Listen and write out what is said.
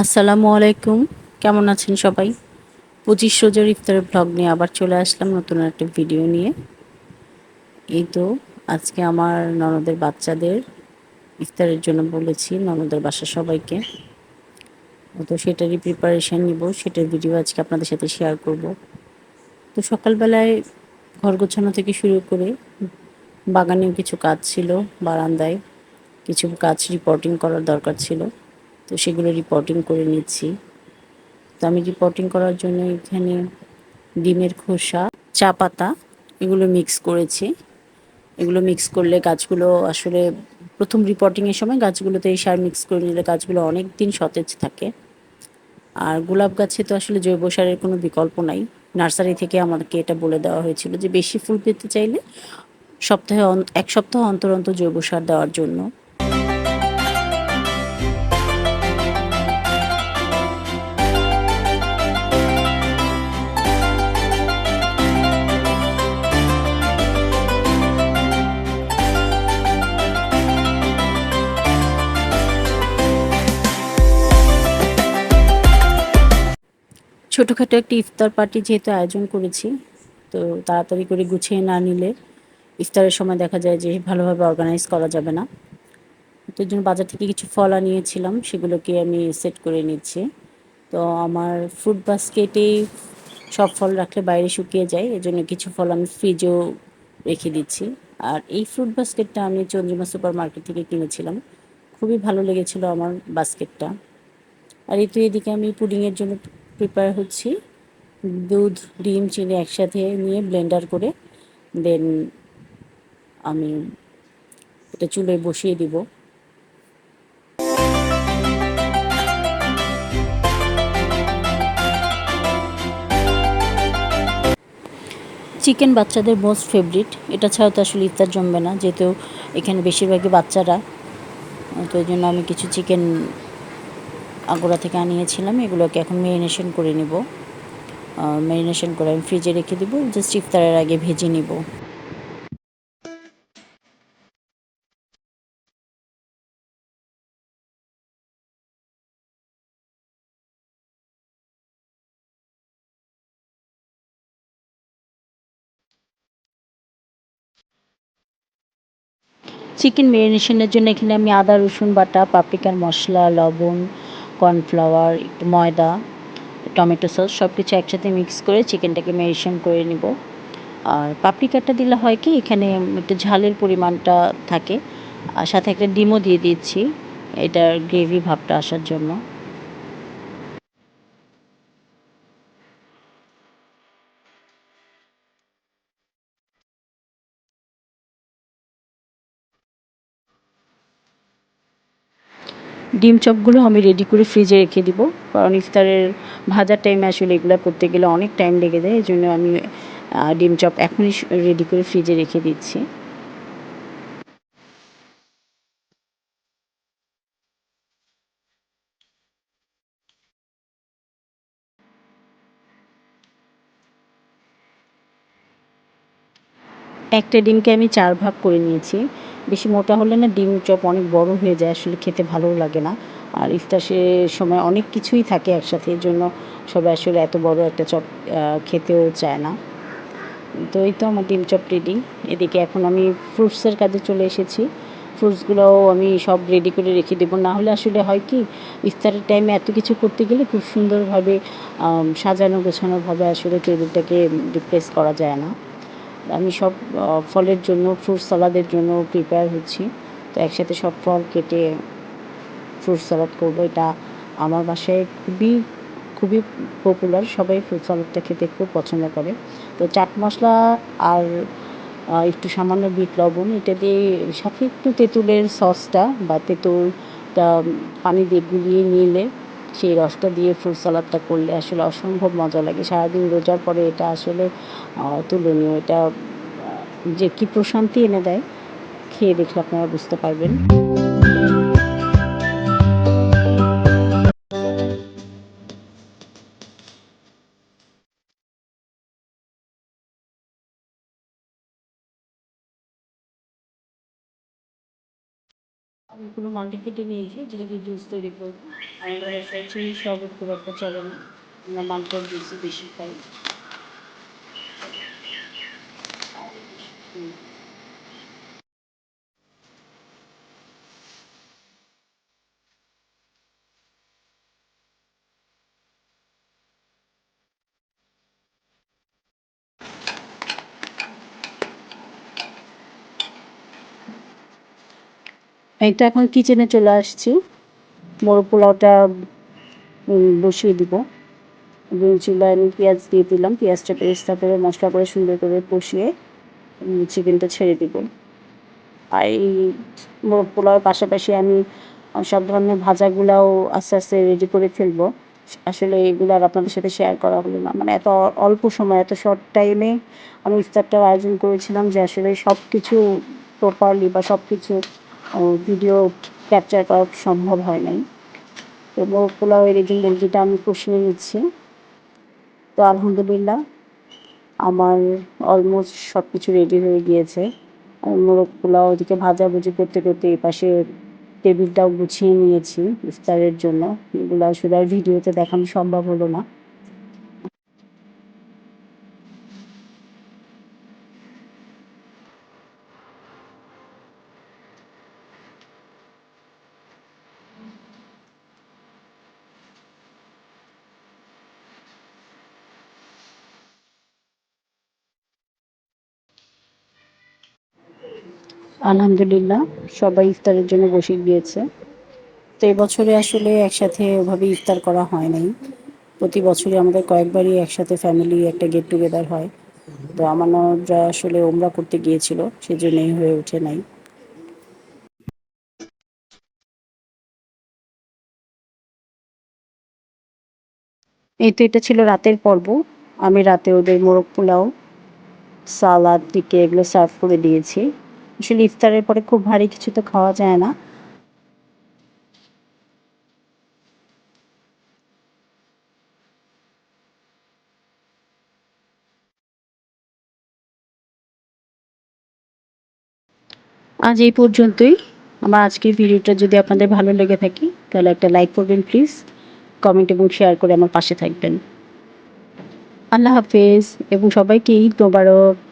আসসালামু আলাইকুম। কেমন আছেন সবাই? পঁচিশ রোজার ইফতারের ব্লগ নিয়ে আবার চলে আসলাম নতুন একটা ভিডিও নিয়ে। এই তো আজকে আমার ননদের বাচ্চাদের ইফতারের জন্য বলেছি, ননদের বাসা সবাইকে। তো সেটারই প্রিপারেশান নিব, সেটার ভিডিও আজকে আপনাদের সাথে শেয়ার করব। তো সকালবেলায় ঘর গোছানো থেকে শুরু করে বাগানেও কিছু কাজ ছিল, বারান্দায় কিছু কাজ রিপোর্টিং করার দরকার ছিল। তো সেগুলো রিপোর্টিং করে নিচ্ছি। তো আমি রিপোর্টিং করার জন্য এখানে ডিমের খোসা, চা পাতা এগুলো মিক্স করেছি। এগুলো মিক্স করলে গাছগুলো আসলে প্রথম রিপোর্টিংয়ের সময় গাছগুলোতে এই সার মিক্স করে নিলে গাছগুলো অনেক দিন সতেজ থাকে। আর গোলাপ গাছে তো আসলে জৈব সারের কোনো বিকল্প নাই। নার্সারি থেকে আমাদেরকে এটা বলে দেওয়া হয়েছিল যে বেশি ফুল পেতে চাইলে সপ্তাহে এক সপ্তাহ অন্তর অন্তর জৈব সার দেওয়ার জন্য। ছোটোখাটো একটি ইফতার পার্টি যেহেতু আয়োজন করেছি, তো তাড়াতাড়ি করে গুছিয়ে না নিলে ইফতারের সময় দেখা যায় যে ভালোভাবে অর্গানাইজ করা যাবে না। তো জন্য বাজার থেকে কিছু ফল আনিয়েছিলাম, সেগুলোকে আমি সেট করে নিচ্ছি। তো আমার ফ্রুট বাস্কেটেই সব ফল রাখলে বাইরে শুকিয়ে যায়, এজন্য কিছু ফল আমি ফ্রিজেও রেখে দিচ্ছি। আর এই ফ্রুট বাস্কেটটা আমি চন্দ্রিমা সুপার মার্কেট থেকে কিনেছিলাম, খুবই ভালো লেগেছিল আমার বাস্কেটটা আর এই তো এদিকে আমি পুডিংয়ের জন্য প্রিপেয়ার হচ্ছি। দুধ, ডিম, চিনি একসাথে নিয়ে ব্লেন্ডার করে দেন আমি এটা চুলোয় বসিয়ে দিব। চিকেন বাচ্চাদের মোস্ট ফেভারিট এটা ছাড়া তো আসলে ইফতার জমবে না, যেহেতু এখানে বেশিরভাগই বাচ্চারা। তো এই জন্য আমি কিছু চিকেন আগোড়া থেকে আনিয়েছিলাম, এগুলোকে এখন মেরিনেশন করে নিব। মেরিনেশন করে আমি ফ্রিজে রেখে দেবো জাস্ট ইফতারের আগে ভেজে নিব। চিকেন মেরিনেশনের জন্য এখানে আমি আদা, রসুন বাটা পাপরিকার মশলা, লবণ কর্নফ্লাওয়ার একটু ময়দা টমেটো সস সব কিছু একসাথে মিক্স করে চিকেনটাকে ম্যারিনেশন করে নিব। আর পাপড়িকাটা দিলে হয় কি, এখানে একটু ঝালের পরিমাণটা থাকে। আর সাথে একটা ডিমও দিয়ে দিচ্ছি, এটার গ্রেভি ভাবটা আসার জন্য। ডিম চপগুলো আমি রেডি করে ফ্রিজে রেখে দিব। কারণ ইফতারের ভাজার টাইমে আসলে এগুলো করতে গেলে অনেক টাইম লেগে যায়, এই জন্য আমি ডিম চপ এখনই রেডি করে ফ্রিজে রেখে দিচ্ছি। একটা ডিমকে আমি চার ভাগ করে নিয়েছি। বেশি মোটা হলে না ডিম চপ অনেক বড় হয়ে যায়, আসলে খেতে ভালোও লাগে না। আর ইফতারের সময় অনেক কিছুই থাকে একসাথে, এর জন্য সবাই আসলে এত বড় একটা চপ খেতেও চায় না। তো এই তো আমার ডিম চপ রেডি এদিকে এখন আমি ফ্রুটসের কাজে চলে এসেছি। ফ্রুটসগুলোও আমি সব রেডি করে রেখে দেবো। না হলে আসলে হয় কি, ইফতারের টাইমে এত কিছু করতে গেলে খুব সুন্দরভাবে সাজানো গোছানোভাবে আসলে টেবিলটাকে রিপ্লেস করা যায় না। আমি সব ফলের জন্য ফ্রুট সালাদের জন্য প্রিপেয়ার হচ্ছি। তো একসাথে সব ফল কেটে ফ্রুট সালাদ করব। এটা আমার বাসায় খুবই খুবই পপুলার সবাই ফ্রুট সালাদটা খেতে খুব পছন্দ করে। তো চাট মশলা আর একটু সামান্য বিট লবণ, এটা দিয়ে সাথে একটু তেঁতুলের সসটা বা তেঁতুলটা পানি দিয়ে গুলিয়ে নিলে সেই রসটা দিয়ে ফুল সালাদটা করলে আসলে অসম্ভব মজা লাগে। সারাদিন রোজার পরে এটা আসলে অতুলনীয় এটা যে কী প্রশান্তি এনে দেয়, খেয়ে দেখলে আপনারা বুঝতে পারবেন। আমি পুরো মাল্টি নিয়ে এসে যেটাকে জুস তৈরি করব। বাসায় চিনি শরবত খুব একটা চলে না। আমরা মাল্টার জুসই বেশি খাই। তো এখন কিচেনে চলে আসছি। মোরগ পোলাওটা বসিয়ে দিব। চুলায় আমি পেঁয়াজ দিয়ে দিলাম। পেঁয়াজটা পেস্তা করে, মশলা করে সুন্দর করে কষিয়ে চিকেনটা ছেড়ে দিব। আর এই মোরগ পোলাওয়ের পাশাপাশি আমি সব ধরনের ভাজাগুলাও আস্তে আস্তে রেডি করে ফেলব। আসলে এগুলো আর আপনাদের সাথে শেয়ার করা হলো না। মানে এত অল্প সময়, এত শর্ট টাইমে আমি ইফতারটাও আয়োজন করেছিলাম যে আসলে সব কিছু প্রপারলি বা সব কিছু ভিডিও ক্যাপচার করা সম্ভব হয় নাই। তো পোলাওয়ের এই যে মুরগিটা আমি কষিয়ে নিচ্ছি। তো আলহামদুলিল্লাহ, আমার অলমোস্ট সব কিছু রেডি হয়ে গিয়েছে। আর মোরগ পোলাও ওদিকে ভাজাভুজি করতে করতে এই পাশে টেবিলটাও গুছিয়ে নিয়েছি ইফতারের জন্য। এগুলো আসলে আর ভিডিওতে দেখানো সম্ভব হলো না। আলহামদুলিল্লাহ, সবাই ইফতারের জন্য বসে গিয়েছে। তো এবছরে আসলে একসাথে ওভাবে ইফতার করা হয় নাই। প্রতি বছরই আমাদের কয়েকবারই একসাথে ফ্যামিলি একটা গেট টুগেদার হয়। তো আমার ননদরা আসলে ওমরা করতে গিয়েছিল, সেজন্যই হয়ে ওঠে নাই। এই তো এটা ছিল রাতের পর্ব। আমি রাতে ওদের মোরগ পোলাও, সালাদ টিকে এগুলো সার্ভ করে দিয়েছি। আসলে ইফতারের পরে খুব ভারী কিছু তো খাওয়া যায় না। আজ এই পর্যন্তই। আমার আজকের ভিডিওটা যদি আপনাদের ভালো লেগে থাকে, তাহলে একটা লাইক করবেন প্লিজ কমেন্ট এবং শেয়ার করে আমার পাশে থাকবেন। আল্লাহ হাফেজ, এবং সবাইকে ঈদ মোবারক।